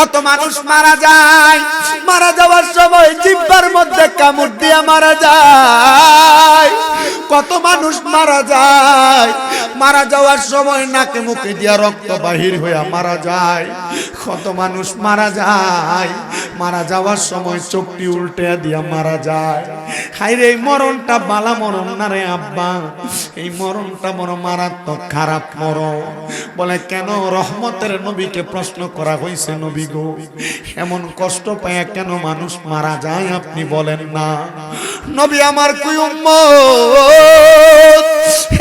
কত মানুষ মারা যায়। মারা যাওয়ার সময় জিব্বার মধ্যে কামড় দিয়ে মারা যায়। কত মানুষ মারা যায়। মারা যাওয়ার সময় নাকে মুখে দিয়া রক্ত বাহির হইয়া মারা যায়। কত মানুষ মারা যায়। মারা যাওয়ার সময় চোখটি উল্টে দিয়া মারা যায়। হাইরে এই মরণটা বালা মরণ না রে আব্বা? এই মরণটা বড় মারাত্মক খারাপ মরণ। বলে, কেন রহমতের নবীকে প্রশ্ন করা হয়েছে নবী গো? এমন কষ্ট পায় কেন মানুষ মারা যায় আপনি বলেন না? নবী আমার কুই উম্মত।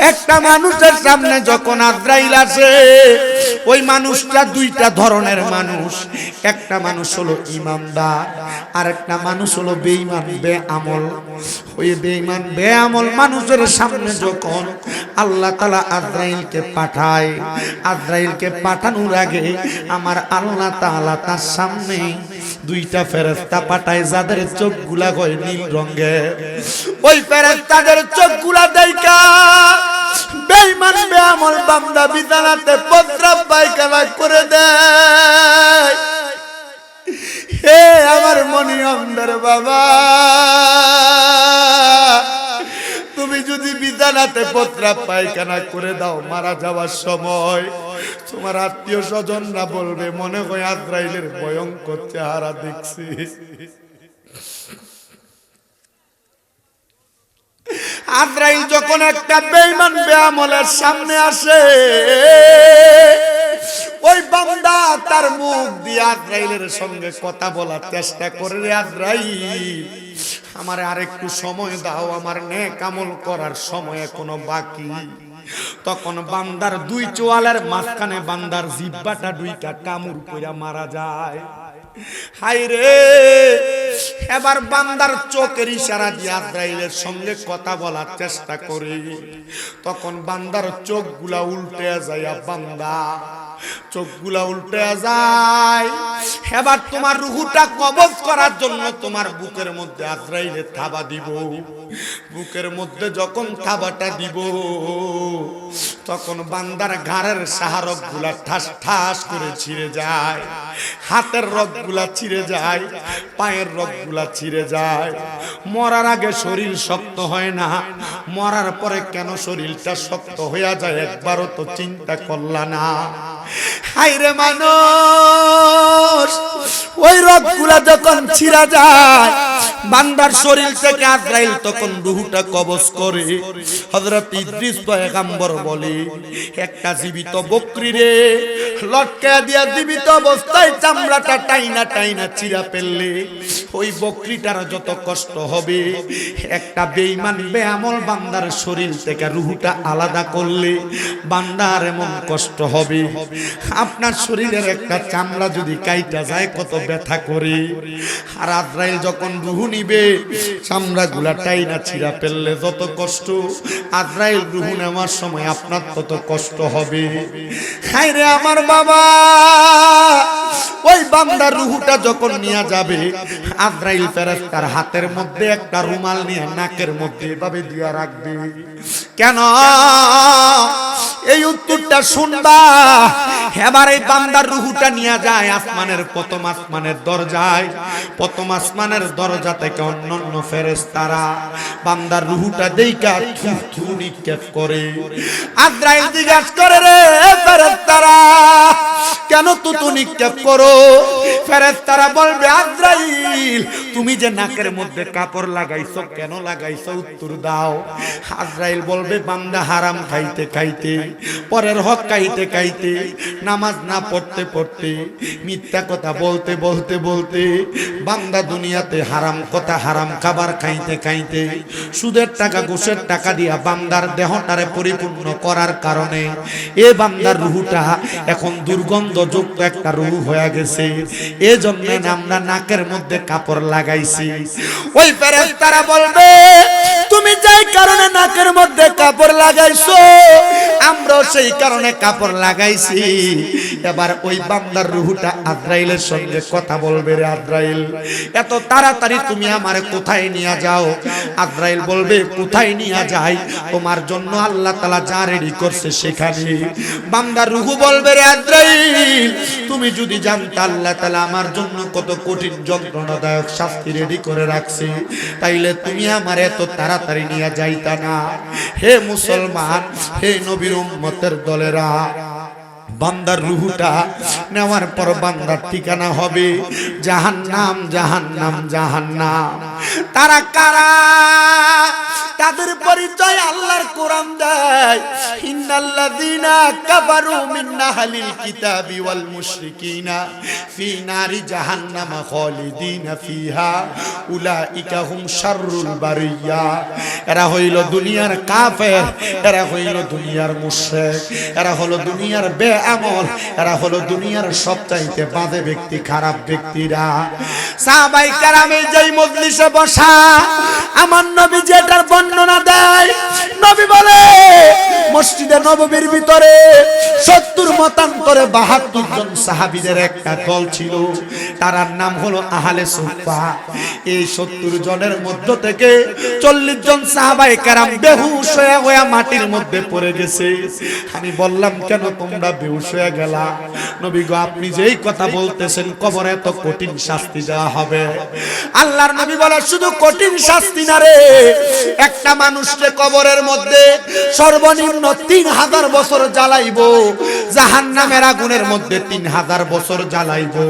একটা মানুষের সামনে যখন আদ্রাইল আসে ওই মানুষটা দুইটা ধরনের মানুষ। একটা মানুষ হলো ইমানদার আর একটা মানুষ হলো বেঈমান, বেআমল। ওই বেঈমান, বেআমল মানুষের সামনে যখন আল্লাহ তালা আদ্রাইলকে পাঠায় আদ্রাইলকে পাঠানোর আগে আমার আল্লাহ তাআলা তার সামনে দুইটা ফেরেস্তা পাঠায়, যাদের চোখগুলা গয় নীল রঙের। ওই ফেরেস্তাদের চোখগুলা দেখা, বেঈমান, বেআমল বান্দা বিছানাতে পত্রাপ পায়খানা করে দেয়। হে আমার মনি অন্ধর বাবা, তুমি যদি বিছানাতে পত্রাপ পায়খানা করে দাও, মারা যাওয়ার সময় তোমার আত্মীয় স্বজনরা বলবে, মনে হয় আজরাইলের ভয়ঙ্কর চেহারা দেখছি। আজরাইল যখন একটা বেঈমান বেআমলের সামনে আসে ওই বান্দা তার মুখ দিয়ে আজরাইলের সঙ্গে কথা বলার চেষ্টা করে রে আজরাইল। আমার আরেকটু সময় দাও, আমার নে কামল করার সময় এখনও বাকি। তখন বান্দার দুই চোয়ালের মাঝখানে বান্দার জিব্বাটা দুইটা কামড় কইরা মারা যায়। হাই রে! এবার বান্দার চোখের ইশারা দিয়ে আজরাইলের সঙ্গে কথা বলার চেষ্টা করি। তখন বান্দার চোখগুলা উল্টে যায় বান্দা চোখগুলা উল্টে যায়। এবার তোমার রুহুটা কবজ করার জন্য তোমার বুকের মধ্যে আজরাইলে থাবা দিব। বুকের মধ্যে যখন থাবাটা দিব, তখন বান্দার ঘাড়ের সাহারকগুলা ঠাস ঠাস করে ছিঁড়ে যায়, হাতের রগগুলা ছিঁড়ে যায়, পায়ের রগগুলা ছিঁড়ে যায়। মরার আগে শরীর শক্ত হয় না, মরার পরে কেন শরীরটা শক্ত হইয়া যায় একবারও তো চিন্তা করলা না। হাইরে মানুষ, ওই রগগুলা যখন ছিঁড়া যায়, বান্দার শরীর থেকে আজরাইল তখন রুহুটা কবজ করে। হযরত ইদ্রিস পয়গম্বর বলে, একটা জীবিত বকরি রে, লটকা দিয়া জীবিত অবস্থায় চামড়াটা টাইনা টাইনা চিরা ফেললে, ওই বকরিটার যত কষ্ট হবে, একটা বেঈমান, বেআমল বান্দার শরীর থেকে রুহুটা আলাদা করলে বান্দার এমন কষ্ট হবে। আপনার শরীরের একটা চামড়া যদি কাইটা যায় কত ব্যথা করে। আর আজরাইল যখন রুহু নিবে চামড়া গুলা টাইনা ছিঁড়া ফেললে যত কষ্ট। আজরাইল রুহু নেওয়ার সময় আপনার তত কষ্ট হবে। হাই রে আমার বাবা, ওই বান্দার রুহুটা যখন নিয়ে যাবে, আজরাইল ফেরেশতার হাতের মধ্যে একটা রুমাল নিয়ে নাকের মধ্যে এভাবে দিয়া রাখবে। কেন? এই উত্তরটা শুনবা। এবার এই বান্দার রুহুটা নিয়ে যায় আসমানের প্রথম আসমানের দরজায়। প্রথম আসমানের দরজা থেকে অন্য অন্যান্য ফেরেস্তারা বান্দার রুহুটা দেইকা থু নিক্ষেপ করে। আদ্রাইল জিজ্ঞাসা করে রে ফেরেশতারা কেন তুতু নিক্ষেপ করো? ফেরেশতারা বলবে আদ্রাইল তুমি যে নাকের মধ্যে কাপড় লাগাইছো কেন লাগাইছো? উত্তর দাও। আজরাইল বলবে বান্দা হারাম খাইতে খাইতে পরের হক খাইতে খাইতে নামাজ না পড়তে পড়তে মিথ্যা কথা বলতে বলতে বলতে বান্দা দুনিয়াতে হারাম কথা হারাম খাবার খাইতে খাইতে সুদের টাকা ঘুষের টাকা দিয়া বান্দার দেহটারে পরিপূর্ণ করার কারণে এ বান্দার রুহুটা এখন দুর্গন্ধযুক্ত একটা রুহু হয়ে গেছে। এজন্য আমরা নাকের মধ্যে কাপড় লাগাইছি। ওই ফেরেশতারা বলবে, তুমি যাই কারণে নাকের মধ্যে কাপড় লাগাইছো, আমরাও সেই কারণে কাপড় লাগাইছি। এবার ওই বান্দার রুহুটা আদ্রাইলের সঙ্গে কথা বলবে রে আদ্রাইল এত তাড়াতাড়ি তুমি আমারে কোথায় নিয়ে যাও? আদ্রাইল বলবে, কোথায় নিয়ে যাই? তোমার জন্য আল্লাহ তালা যা রেডি করছে সেখানে। বান্দার রুহু বলবে রে আদ্রাইল তুমি যদি জানতে আল্লাহ তালা আমার জন্য কত কঠিন যন্ত্রণাদায়ক শাস্তি রেডি করে রাখছে, তাইলে তুমি আমার এত তাড়াতাড়ি নিয়ে যাইতা না। হে মুসলমান, হে নবীর উম্মতের দলেরা বান্দার রুহুটা নেওয়ার পর বান্দার ঠিকানা হবে। জাহান্নাম জাহান্নাম জাহান্নাম। তারা কারা? তাদের পরিচয় আল্লাহর কোরআন দেয়। ইন্নাল্লাযীনা কাফারু মিন আহলিল কিতাবি ওয়াল মুশরিকিনা ফি নারি জাহান্নাম খালিদিনা ফিহা। উলাইকা হুম শাররুল বারিয়া। এরা হইল দুনিয়ার কাফের, এরা হইল দুনিয়ার মুশরিক। এরা হলো দুনিয়ার বেআমল এরা হলো দুনিয়ার সবচাইতে বাঁধে ব্যক্তি, খারাপ ব্যক্তিরা। সাহাবাই কারামে যেই মজলিসে বসা, আমার নবী যেটার বর্ণনা দেয়, নবী বলে, মসজিদে নববীর ভিতরে সত্তর মতান্তরে বাহাত্তর জন সাহাবিদের একটা দল ছিল। তারার নাম হলো আহলে সুফা এই সত্তর জনের মধ্য থেকে চল্লিশ জন সাহাবাই কারাম বেহুশ হয়ে হয়ে মাটির মধ্যে পড়ে গেছে। আমি বললাম, কেন তোমরা বেহুশ হয়ে গেলা। নবী গো, আপনি যেই কথা বলতেছেন, কবরে এত কঠিন শাস্তি দেওয়া হবে। আল্লাহর নবী বলে, শুধু কঠিন শাস্তি না রে। একটা মানুষকে কবরের মধ্যে সর্বনিম্ন তিন হাজার বছর জ্বালাইবো। জাহান নামের আগুনের মধ্যে তিন হাজার বছর জ্বালাইবো।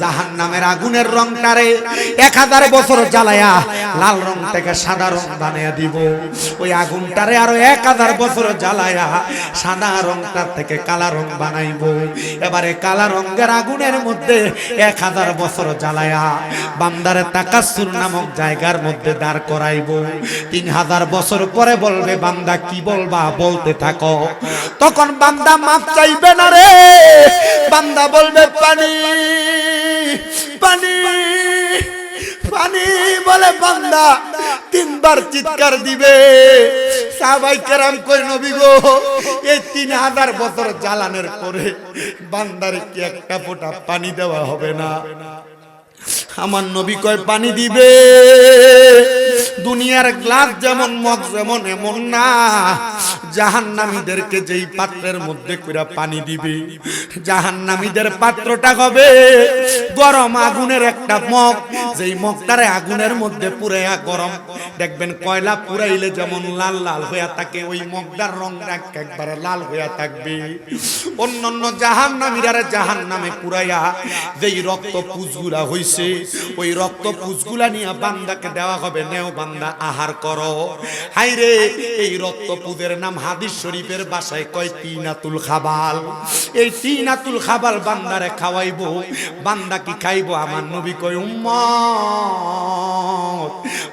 জাহান নামের আগুনের রংটারে এক হাজার বছর জ্বালায়া লাল রং থেকে সাদা রং বানিয়ে দিব। ওই আগুনটারে আরও এক হাজার বছর জ্বালায়া সাদা রংটার থেকে কালা রং বানাইবো। এবারে কালা রঙের আগুনের মধ্যে এক হাজার বছর জ্বালায়া বান্দারে তাকাসুর নামক জায়গার মধ্যে দাঁড় করাইবো। তিন হাজার বছর পরে বলবে, বান্দা, কি বলবা? বলতে থাকো। তখন বান্দা মাপ চাইবে না রে। বান্দা বলবে, পানি পানি। পানি বলে বান্দা, তিনবার চিৎকার দিবে। সাহাবাই কেরাম কই নবী গো, এই তিন হাজার বছর জ্বালানের পরে বান্দারে কি একটা ফোঁটা পানি দেওয়া হবে না? আমার নবী কয়, পানি দিবে। দুনিয়ার গ্লাস যেমন মগ যেমন এমন না। জাহান্নামীদেরকে যেই পাত্রের মধ্যে কইরা পানি দিবে, জাহান্নামীদের পাত্রটা হবে গরম আগুনের একটা মগ। যেই মগটারে আগুনের মধ্যে পুরাইয়া গরম, দেখবেন কয়লা পুরাইলে যেমন লাল লাল হইয়া থাকে, ওই মগটার রংটা একবারে লাল হইয়া থাকবে। অন্যান্য জাহান্নামীরা জাহান্নামে পুরাইয়া যেই রক্ত পুজগুলা হইছে, ওই রক্ত পুজগুলা নিয়ে বান্দাকে দেওয়া হবে নেও বান্দা আহার করো। হাইরে এই রক্ত পুজের নাম হাদিস শরীফের বাসায় কয় তিনাতুল খাবাল? এই তিনাতুল খাবাল বান্দারে খাওয়াইবো। বান্দা কি খাইবো? আমার নবী কয়, উম্মত।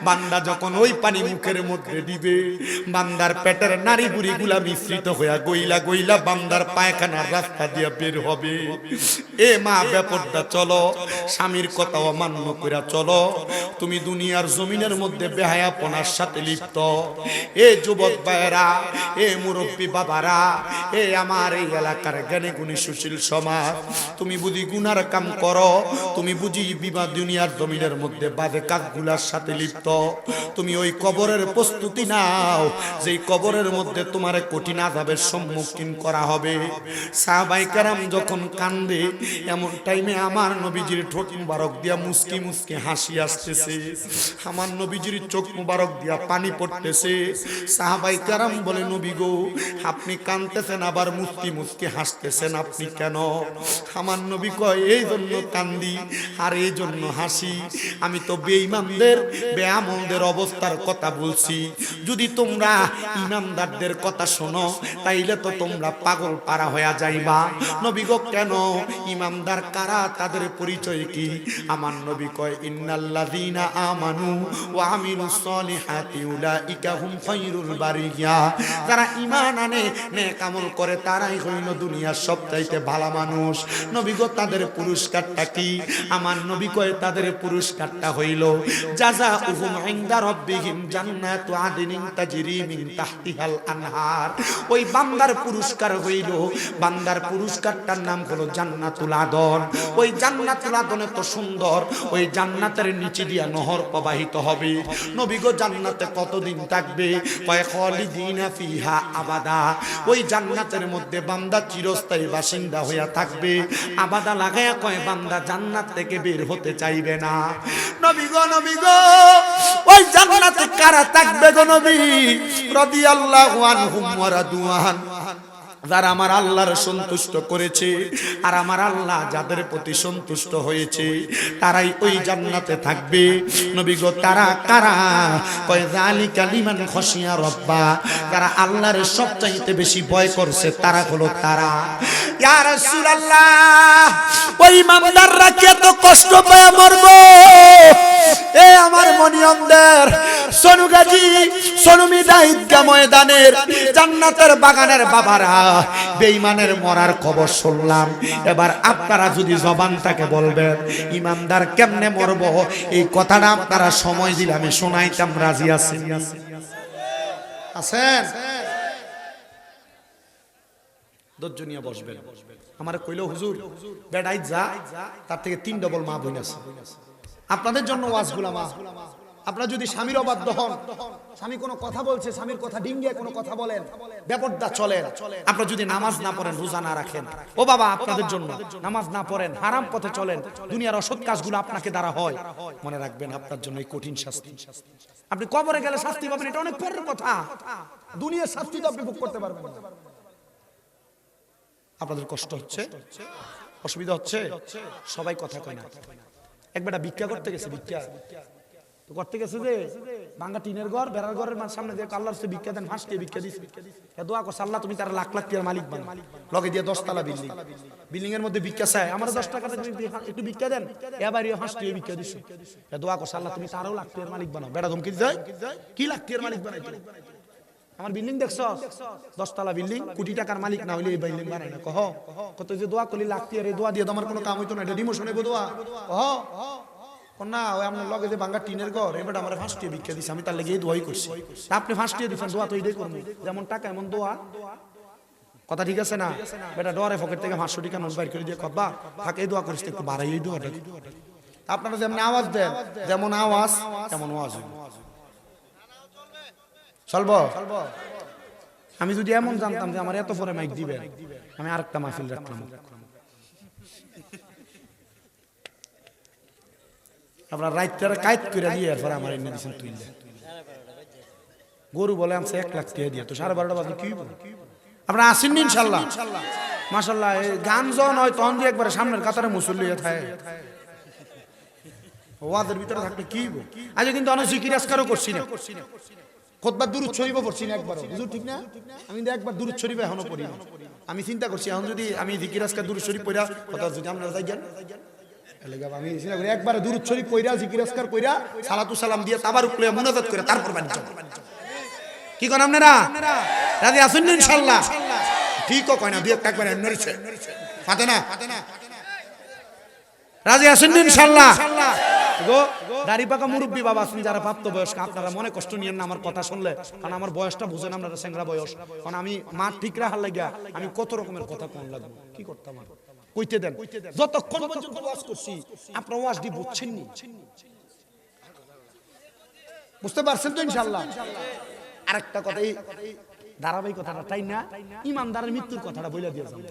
বান্দা যখন ওই পানি মুখের মধ্যে দিবে, বান্দার পেটের নারী বুড়ি গুলা মিশ্রিত হইয়া গইলা গইলা বান্দার পায়খানার রাস্তা দিয়া বের হবে। এ মা, ব্যাপারটা চলো। স্বামীর কথা অমান্য কইরা চলো। তুমি দুনিয়ার জমিনের মধ্যে বেহায়াপনার সাথে লিপ্ত। এ যুবক ভাইয়েরা, এ মুরব্বী বাবারা, এ আমার এই এলাকার জ্ঞানী গুণী সুশীল সমাজ, তুমি বুঝি গুনার কাম করো, তুমি বুঝি দুনিয়ার জমিনের মধ্যে বাদে কাকগুলার সাথে লিপ্ত। তুমি ওই কবরের প্রস্তুতি নাও, যেই কবরের মধ্যে তোমার কঠিন আজাবের সম্মুখীন করা হবে। সাহাবাই কারাম যখন কান্দে, এমন টাইমে আমার নবীজির ঠোঁট মুবারক দিয়া মুসকি মুসকি হাসি আসতেছে। আমার নবীজির চোখ মুবারক দিয়া পানি পড়তেছে। সাহাবাই কারাম বলে, নবী গো, আপনি কানতেছেন আবার মুসকি মুসকি হাসতেছেন, আপনি কেন? আমার নবী কয়, এই জন্য কান্দি আর এই জন্য হাসি। আমি তো বেঈমানদের, বেআমলদের অবস্থার কথা বলছি। যদি তোমরা ইমানদারদের কথা শোনো, তাইলে তো তোমরা পাগল পারা হয়ে যাইবা। নবী গো, কেন? ইমানদার কারা? তাদের পরিচয় কি? আমার নবী কয়, ইন্নাল্লাযীনা আমানু ওয়া সলিহাতি উলাইকা হুম খায়রুল বারিয়া। যারা ইমান আনে, নেক আমল করে, তারাই হইল দুনিয়ার সবচাইতে ভালো মানুষ। নবী গো, তাদের পুরস্কারটা কি? আমার নবী কয়ে, তাদের পুরস্কারটা হইল উহুম ইনদা রাব্বিহিম জান্নাতু আদনিন তাজরি মিন তাহতিহাল আনহার। ওই বান্দার পুরস্কার হইল। বান্দার পুরস্কারটার নাম হলো জান্নাতুল আদন। ওই জান্নাতুল আদন এত সুন্দর, ওই জান্নাতের নিচে দিয়া নহর প্রবাহিত হবে। নবী গো জান্নাতে কতদিন থাকবে? কয় ফিহা আবাদা। ওই জান্নাতের মধ্যে বান্দা চিরস্থায়ী বাসিন্দা হইয়া থাকবে। আবাদা লাগায়া কয় বান্দা জান্নাত থেকে বের হতে চাইবে না। নবী গো নবী গো ওই জান্নাতে কারা থাকবে গো নবী? রাদিয়াল্লাহু আনহুম ওয়া রাদুয়ান যারা আমার আল্লাহর সন্তুষ্ট করেছে আর আমার আল্লাহ যাদের প্রতি সন্তুষ্ট হয়েছে, তারাই ওই জান্নাতে থাকবে। নবী গো, তারা কারা? কয়, যালিকা লিমান খসিয়া রব্বা। যারা আল্লাহর সবচাইতে বেশি ভয় করছে, তারা হলো তারা। ইয়া রাসূলুল্লাহ, ওই ইমানদাররা কে তো কষ্ট পেয়ে মরবো এ আমার মনিয়মদের সোনুগাজি সোনুমি দাহিদগা ময়দানের, জান্নাতের বাগানের বাবারা। মরার খবর শুনলাম। এবার আপনারা যদি বলবেন, ইমানদার কেমনে মরব? এই কথাটা আপনারা সময় দিলে আমি শোনাইতাম, রাজি আছি। আছেন? যা, তার থেকে তিন ডবল মা আপনাদের জন্য ওয়াজগুলা মা আপনারা যদি স্বামীর অবাধ্য হন, স্বামী কোনো কথা বলছে, স্বামীর কথা ডিঙ্গিয়ে কোনো কথা বলেন, ব্যাপারটা চলেন। আপনারা যদি নামাজ না পড়েন, রোজা না রাখেন, ও বাবা, আপনাদের জন্য নামাজ না পড়েন, হারাম পথে চলেন, দুনিয়ার অসৎ কাজগুলো আপনাকে দ্বারা হয়। মনে রাখবেন, আপনার জন্য এই কঠিন শাস্তি। আপনি কবরে গেলে শাস্তি পাবেন, এটা অনেক পরের কথা। দুনিয়ার শাস্তি তো আপনি ভোগ করতে পারবেন আপনাদের কষ্ট হচ্ছে? অসুবিধা হচ্ছে? সবাই কথা কয় না। একবার ভিক্ষা করতে গেছে, ভিক্ষা। করতে গেছে যে ভাঙ্গা টিনের ঘর বেড়ার ঘরের সামনে দিয়ে আল্লাহর সে ভিক্ষা দেন হাসকে ভিক্ষা দিছে। এ দোয়া করছে, আল্লাহ তুমি তার লাখ লাখ মালিক বান। লগে দিয়ে দশতলা বিল্ডিং। বিল্ডিং এর মধ্যে ভিক্ষা চায়, আমার দশ টাকা তুমি একটু ভিক্ষা দেন। এবার হাসকে ভিক্ষা দিছে। এ দোয়া করছে, আল্লাহ তুমি তারও লাখ টাকার মালিক বানাও বেড়া ধমকি দিতে কি লাখ টাকার মালিক বানাই আমার বিল্ডিং দেখছ? দশতলা বিল্ডিং, কোটি টাকার মালিক না হইলে এই বিল্ডিং বানাই না। কহ। কত যে দোয়া করলি, লাখ টাকার এই দোয়া দিয়ে তোমার কোনো কাম হইতো না। এটা ডিমোশন হইব দোয়া। কহ। না ওই আপনার যে টিনের ঘর দিছে, আমি লেগে আপনি করব। যেমন এমন দোয়া। কথা ঠিক আছে না? বেটা থেকে দিয়ে কবা দোয়া আপনারা যেমন আওয়াজ দেন, যেমন আওয়াজ, তেমন আওয়াজ চলব? আমি যদি এমন জানতাম যে আমার এত পরে মাইক দিবে আমি আরেকটা মাহফিল রাখলাম আপনার রাইতটার কাইত করে দিয়ে এরপর আমার এনে দিয়েছেন তুইলে। গরু বলে আমছে এক লাখ টাকা দিয়ে, তো সাড়ে বারোটা বাজে, কি হইব? আপনারা আসেন ইনশাল্লাহ। মাসাল্লাহ এই গান জন হয় তখন দিয়ে একবারে সামনের কাতারে মুসল্লি থাকে। ওয়াদের ভিতরে থাকলে কি? আজ কিন্তু অনেক জিকির আজকারও করছি না। খোদবার দূরত শরীফ পড়ছি না একবারও। বুঝু ঠিক না? আমি একবার দূরত শরীফ এখনও পড়ি। আমি চিন্তা করছি, এখন যদি আমি জিকির আজকার দূরত শরীফ পড়া, কথা যদি আমরা যাই আমি জিকির আজকার পড়া সালাতু সালাম দিয়ে তাবার মুনাজাত করে তারপর কি আপনারা? রাজি আসুন ঠিকও কয় না, দুই একটা একবার না? রাজি আসেন পাকা মুরব্বী বাবা আছেন, যারা প্রাপ্ত বয়স্ক আপনারা মনে কষ্ট নিয়েন না আমার কথা শুনলে। কারণ আমার বয়সটা বুঝেন আপনারা সেংরা বয়স। কারণ আমি মা ঠিক রাখার লাগিয়া আমি কত রকমের কথা কোন লাগবে। কি করতাম কইতে দেন। যতক্ষণ পর্যন্ত ওয়াজ করছি আপনারা ওয়াজ দি বুঝছেন নি বুঝতে পারছেন তো ইনশাল্লাহ আরেকটা কথা এই ধারাবাহিক কথাটা তাই না? ইমানদারের মৃত্যুর কথাটা বইলা দিয়ে যান।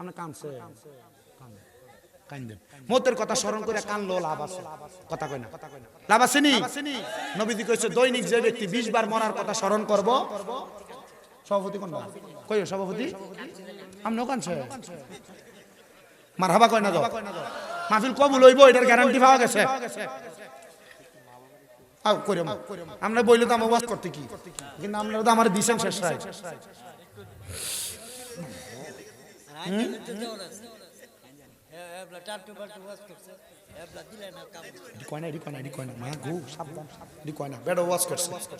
আমরা কানছে কান্দেন মতের কথা স্মরণ করে কানলো লাভ আছে। কথা কয় না। লাভ আছে নি? নবীজি কইছে দৈনিক যে ব্যক্তি 20 বার মরার কথা স্মরণ করব। সভাপতি কোন কই সভাপতি? আমনো কানছে মারহাবা কয় না দাও মাহফিল কবুল হইব এটার গ্যারান্টি পাওয়া গেছে। আমরা বইলে তো আমার ওয়াজ করতে কি? কিন্তু আমরা তো আমার দিছেন শেষ রায়।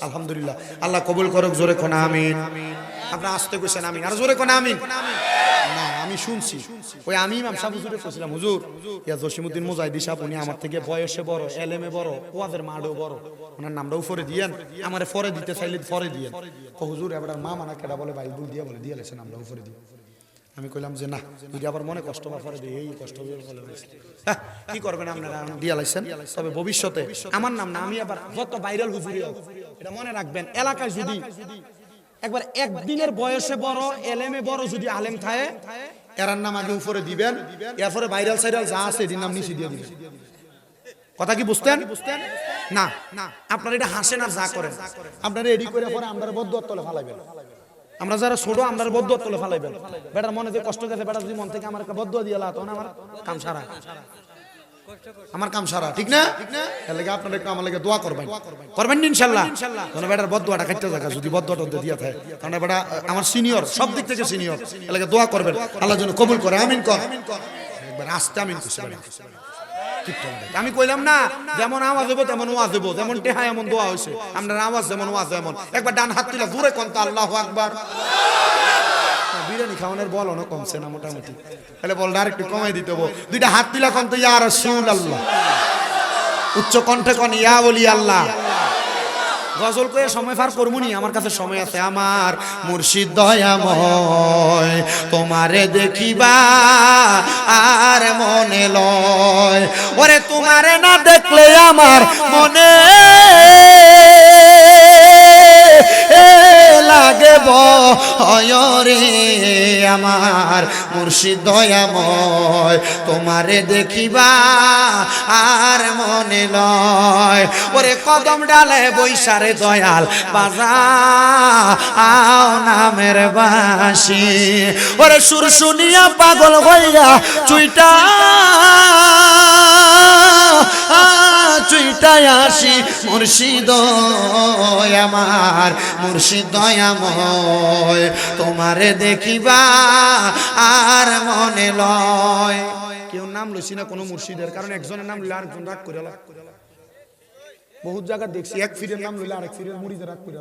আলহামদুলিল্লাহ। আল্লাহ কবুল জোরে কোনা আপনারা আসতে আমিন। আর জোরে কোনা আমিন? আমি শুনছি। উনি আমার থেকে বয়সে বড়, এলেমে বড়, ওয়াজের মাডও বড়। ওনার নামটা উপরে দিয়েন, আমারে পরে দিতে চাইলে হুজুর, এবার মা মানা কেডা বলে বাইবুল দিয়ে বলে, দিয়ে নামটা উপরে দিয়ে। আমি কইলাম যে না যদি আবার মনে কষ্ট বা পরে এই কষ্ট হ্যাঁ, কি করবেন আপনারা? দিয়া লাইছেন। তবে ভবিষ্যতে আমার নাম না আমি আবার যত ভাইরাল হুজুরি এটা মনে রাখবেন এলাকায় যদি একবার একদিনের বয়সে বড় এলেমে বড় যদি আলেম থাকে এরার নাম আগে উপরে দিবেন এরপরে ভাইরাল সাইরাল যা আছে এটির নাম নিচে দিয়ে দিবেন। কথা কি বুঝতেন? বুঝতেন না না আপনারা এটা হাসেন আর যা করেন। আপনারা এডি করে পরে আমরা বদ্ধ তলে ফালাইবেন। আমরা যারা ছোট আমরা বদ্ধ তলে ফালাইবেন। বেটার মনে যে কষ্ট গেছে বেটা যদি মন থেকে আমার একটা বদ্ধ দিয়ে তখন আমার কাম সারা। আমার কাম সারা, ঠিক না? এর লাগে আপনারা একটু আমার লাগে দোয়া করবেন? করবেন ইনশাল্লাহ। কোনো বেটার বদুয়াটা খাইতে থাকা, যদি বদুয়াটা দিয়ে থাকে। কারণ বেটা, আমার সিনিয়র সব দিক থেকে সিনিয়র এর দোয়া করবেন? আল্লাহ যেন কবুল করে, আমিন কর। একবার আস্তে আমিন করছি আমি কইলাম না, যেমন আওয়াজ হইব তেমন ওয়াজ হইব, যেমন টেহা এমন দোয়া হয়েছে আপনার আওয়াজ যেমন, ওয়াজ এমন একবার ডান হাত তুলে দূরে কোন তো আল্লাহ আকবার। বিরিয়ানি খাওয়ানোর বল অনেক কমছে না মোটামুটি। তাহলে বলটা আর একটু কমাই দিতে হব। দুইটা হাত তুলে কন তো, ইয়া রাসূল আল্লাহ উচ্চ কণ্ঠে কন, ইয়া বলি আল্লাহ। গজল করে সময় ফার করব নি আমার কাছে সময় আছে। আমার মুর্শিদ দয়াময়, তোমারে দেখিবা আর মনে লয়। ওরে, তোমারে না দেখলে আমার মনে লাগে ভয়রে আমার মুর্শিদ দয়াময়, তোমারে দেখিবা আর মনে লয়। ওরে কদম ডালে বৈশারে দয়াল বাজা আও নামের বাসি ওরে সুর শুনিয়া পাগল হইয়া চুইটা চুইটায় আসি মুর্শিদ আমার মুর্শিদ দয়াময় তোমারে দেখিবা আর মনে লয়। কেউ নাম লইছি না কোনো মুর্শিদের, কারণ একজনের নাম লইলে আরেকজন রাগ করে বহুত জায়গা দেখছি, এক ফিরের নাম লইলে আরেক ফিরের মুড়িদের রাগ করে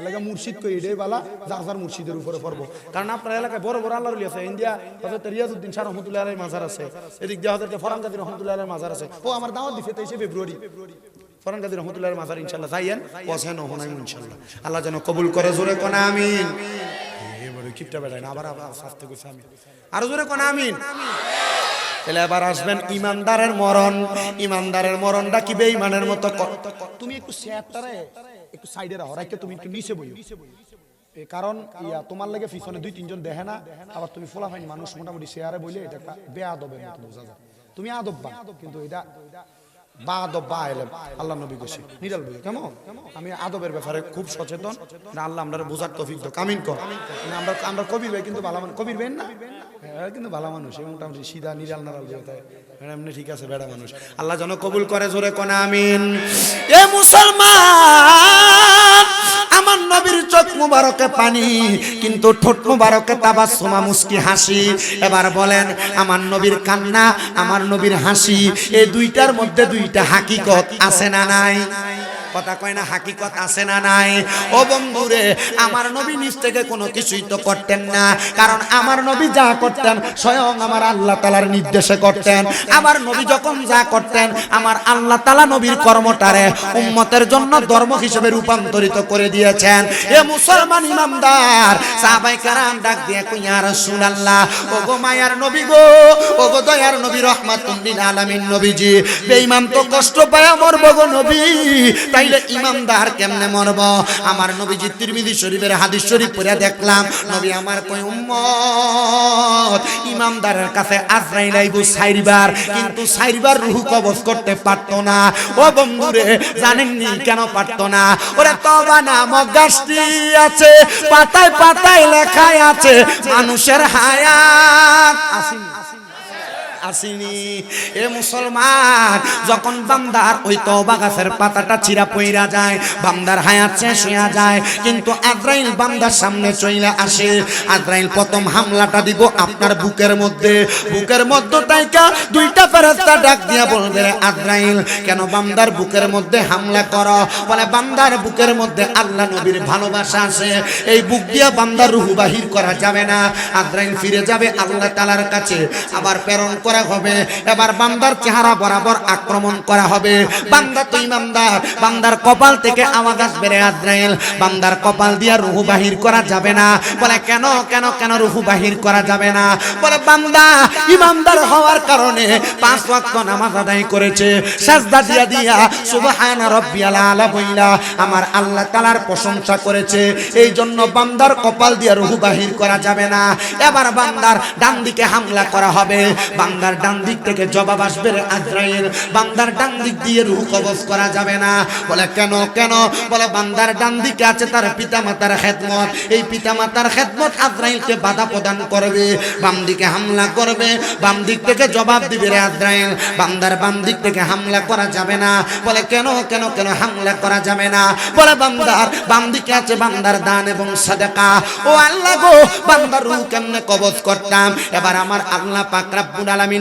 এলাকা মুর্শিদ কই এটাই বালা যার যার মুর্শিদের উপরে পড়ব। কারণ আপনার এলাকায় বড় বড় আল্লাহ আছে। ইন্ডিয়া হজরত রিয়াজউদ্দিন শাহ রহমতুল্লাহ আলাই মাজার আছে। এদিক দিয়ে হজরত ফরান কাদির রহমতুল্লাহ আলাই মাজার আছে। ও, আমার দাওয়াত দিছে তেইশে ফেব্রুয়ারি। ফরান কাদির রহমতুল্লাহ মাজার ইনশাল্লাহ যাইয়েন, পৌঁছায় নহনাই ইনশাল্লাহ আল্লাহ যেন কবুল করে, জোরে কোনা আমিন। কিপটা বেড়ায় না, আবার আবার শাস্তি করছে আমি। আরও জোরে কোনা আমিন। তাহলে এবার আসবেন ইমানদারের মরণ। ইমানদারের মরণটা কি বেঈমানের মতো তুমি একটু শেয়ারটারে একটু সাইডে রাখো রাখতে তুমি একটু নিচে বইও। কারণ ইয়া তোমার লাগে পিছনে দুই তিনজন দেখে না আবার তুমি ফোলাফাইন মানুষ মোটামুটি শেয়ারে বইলে এটা একটা বেয়াদবের মতো বোঝা যায়। তুমি আদব বা কিন্তু এটা বা আদব বা এলেম আল্লাহ নবী কইছে নিরাল কেমন? আমি আদবের ব্যাপারে খুব সচেতন না আল্লাহ আমরা বোঝার তৌফিক দাও কামিন কর। আমরা আমরা কবির ভাই কিন্তু ভালো মানুষ কবির ভাই না? হ্যাঁ, কিন্তু ভালো মানুষ এবং মোটামুটি সিধা নিরাল নারাল যে তাই। এমনি ঠিক আছে বেড়া মানুষ। আল্লাহ যেন কবুল করে জোরে কোনা আমিন। এ মুসলমান মুবারকে পানি, কিন্তু ঠোঁট মুবারকে তাবাসসুমা মুস্কি হাসি। এবার বলেন, আমার নবীর কান্না, আমার নবীর হাসি, এই দুইটার মধ্যে দুইটা হাকিকত আছে না নাই? কথা কয় না, হাকিকত আছে না নাই? ও বন্ধুরে, আমার নবী নিজ থেকে কোনো কিছুই তো করতেন না। কারণ আমার নবী যা করতেন, স্বয়ং আমার আল্লাহ তালার নির্দেশে করতেন। আমার নবী যখন যা করতেন, আমার আল্লাহ তালা নবীর কর্মটারে উম্মতের জন্য ধর্ম হিসেবে রূপান্তরিত করে দিয়েছেন। এ মুসলমান ইমামদার। সাহাবাই কারাম ডাক দিয়ে কুইয়া রাসূলুল্লাহ ও গো মায়ার নবী গো ও গো দয়ার নবী রহমাতুল্লিল আলামিন নবীজি, বেঈমান তো কষ্ট পায় মরব গো নবী, তাইলে ইমামদার কেমনে মরব? আমার নবীজি তিরমিজি শরীফের হাদিস শরীফ পড়ে দেখলাম, নবী আমার কই উম্মত, ইমামদারের কাছে আজরাইল আইবু সাইরবার, কিন্তু সাইরবার রূহ কবজ করতে পারতো না। ও বন্ধুরে, জানেননি কেন পারতো না? ওরে তবা নামক গাছটি আছে, পাতায় পাতায় লেখায় আছে, মানুষের হায়াত। আসেনি। আসিনি। এ মুসলমান, যখন বান্দার ওই তওবা গাছের পাতাটা চিরা পইরা যায়, বান্দার হায়াত শেষ যায়, কিন্তু আজরাইল বান্দার সামনে চইলা আসে, আজরাইল প্রথম হামলাটা দিব আপনার বুকের মধ্যে। বুকের মধ্যে তাইকা দুইটা ফেরেশতা ডাক দিয়া বলবে, রে আজরাইল, কেন বান্দার বুকের মধ্যে হামলা করো? বলে, বান্দার বুকের মধ্যে আল্লাহ নবীর ভালোবাসা আছে। এই বুক দিয়া বান্দার বাহির করা যাবে না। আজরাইল ফিরে যাবে আল্লাহ তালার কাছে। আবার প্রেরণ করা হবে। এবার বান্দার চেহারা বরাবর আক্রমণ করা হবে। বান্দা তো ইমানদার। বান্দার কপাল থেকে আওয়াজ আসবে, রে আজরাইল, বান্দার কপাল দিয়া রুহু বাহির করা যাবে না। বলে, কেন কেন কেন রুহু বাহির করা যাবে না? বলে, বান্দা, ইমানদার হওয়ার কারণে পাঁচ ওয়াক্ত নামাজ আদায় করেছে, সাজদা দিয়া দিয়া, সুবহানা রাব্বিয়াল আলা বইলা আমার আল্লাহ তাআলার প্রশংসা করেছে। এই জন্য বান্দার কপাল দিয়া রুহু বাহির করা যাবে না। এবার বান্দার ডান দিকে হামলা করা হবে। বান্দার ডান দিক থেকে জবাব আসবে আজরাইল। বান্দার ডান দিক দিয়ে রুহু কবজ করা যাবে না। বলে, কেন কেন? বলে, বান্দার ডান দিকে আছে তার পিতামাতার খেদমত। এই পিতামাতার খেদমত আজরাইলকে বাধা প্রদান করবে। বাম দিকে হামলা করবে। বাম দিক থেকে জবাব দিবে রে বান্দার বাম দিক থেকে হামলা করা যাবে না। বলে, কেন কেন কেন হামলা করা যাবে না? বলে, বান্দার বাম দিকে আছে বান্দার দান এবং ও আল্লাহ গো, বান্দার রূহ কেমনে কবজ করতাম? এবার আমার আল্লাহ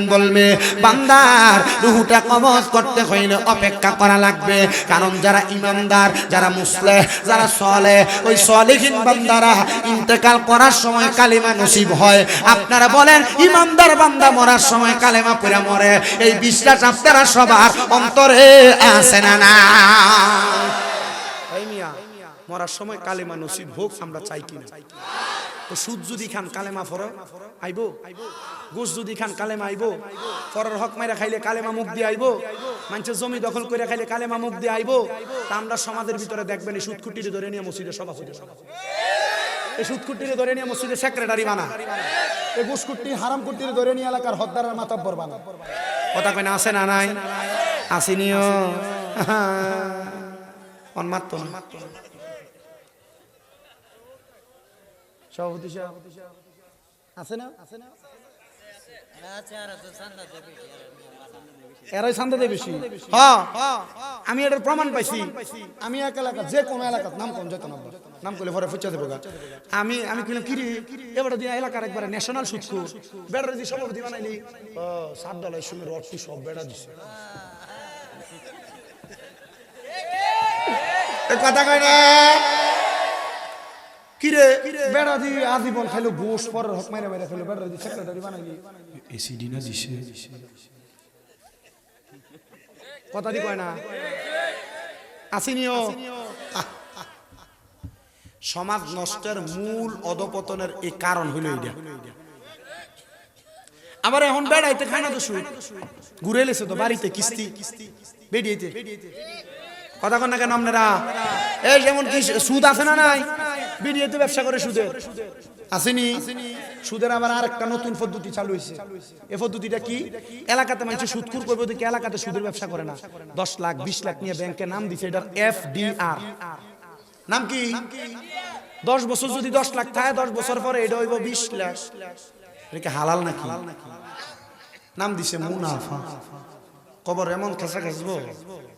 বলবে, বান্দার রুহুটা কবজ করতে হইলে অপেক্ষা করা লাগবে। কারণ যারা ইমানদার, যারা মুসলে, যারা সলে, ওই সলেহীন বান্দারা ইন্তেকাল করার সময় কালিমা নসিব হয়। আপনারা বলেন, ইমানদার বান্দা মরার সময় কালেমা পড়ে মরে এই বিশ্বাস আপনারা সবার অন্তরে আছে না না? মরার সময় কালেমা নসিব হোক, আমরা চাই কিনা? তো সুদ যদি খান, কালেমা ফর। আইবো? গোস যদি খান, কালেমা আইবো? ফরের হক মাইরা খাইলে কালেমা মুখ দিয়ে আইবো? মানুষের জমি দখল করে খাইলে কালেমা মুখ দিয়ে আইবো? তা আমরা সমাজের ভিতরে দেখবেন, এই সুদকুটির ধরে নিয়ে মসজিদে সভাপতি এই সুদকুটির ধরে নিয়ে মসজিদে সেক্রেটারি বানা এই ঘুষকুটি হারাম কুটির ধরে নিয়ে এলাকার হদ্দারের মাতব্বর কথা কয় না আছে না নাই? আসিনিও। অনমাত্র সভাপতি সভাপতি আছে না আছে না? এরাই দেয় বেশি। হ্যাঁ আমি এটার প্রমাণ পাইছি। আমি এক এলাকা যে কোনো এলাকার নাম কম যেত না নাম করলে পরে ফুচা দেবো। আমি আমি কইলাম কিরে এবারে দিয়ে এলাকার একবারে ন্যাশনাল সুৎকু বেড়া দিয়ে সভাপতি বানাইলি ও সাত ডলার শুনে রটি সব বেড়া দিছে। এ কথা কয় না। কিরে বেড়া দি আজীবন খাইলো ঘুষ পরের হক মাইরা মাইরা খাইলো বেড়া দি সেক্রেটারি বানাইলি। এসিডি না দিছে? কথা দি কয় না। আসিনিও সমাজ নষ্টের মূল অধপতনের এই কারণ হইল এইটা। আবার এখন বেড়াইতে খায় না তো সুদ ঘুরে এলেছে তো বাড়িতে কিস্তি। বেরিয়েতে কথা কন না কেন আপনারা? এই যেমন কি সুদ আছে না নাই? বেরিয়েতে ব্যবসা করে সুদের। আসেনি? সুদের আবার আর একটা নতুন পদ্ধতি চালু হয়েছে এই পদ্ধতিটা কি? এলাকাতে মানুষ সুদকুর করবে এলাকাতে সুদের ব্যবসা করে না। দশ লাখ, বিশ লাখ নিয়ে ব্যাংকে নাম দিছে এটা এফ ডি আর নাম কি? দশ বছর যদি দশ লাখ থাকে, দশ বছর পরে এটা হইব বিশ লাখ। এটা হালাল নাকি? নাম দিছে মুনাফা। কবর এমন খেসা খেসবো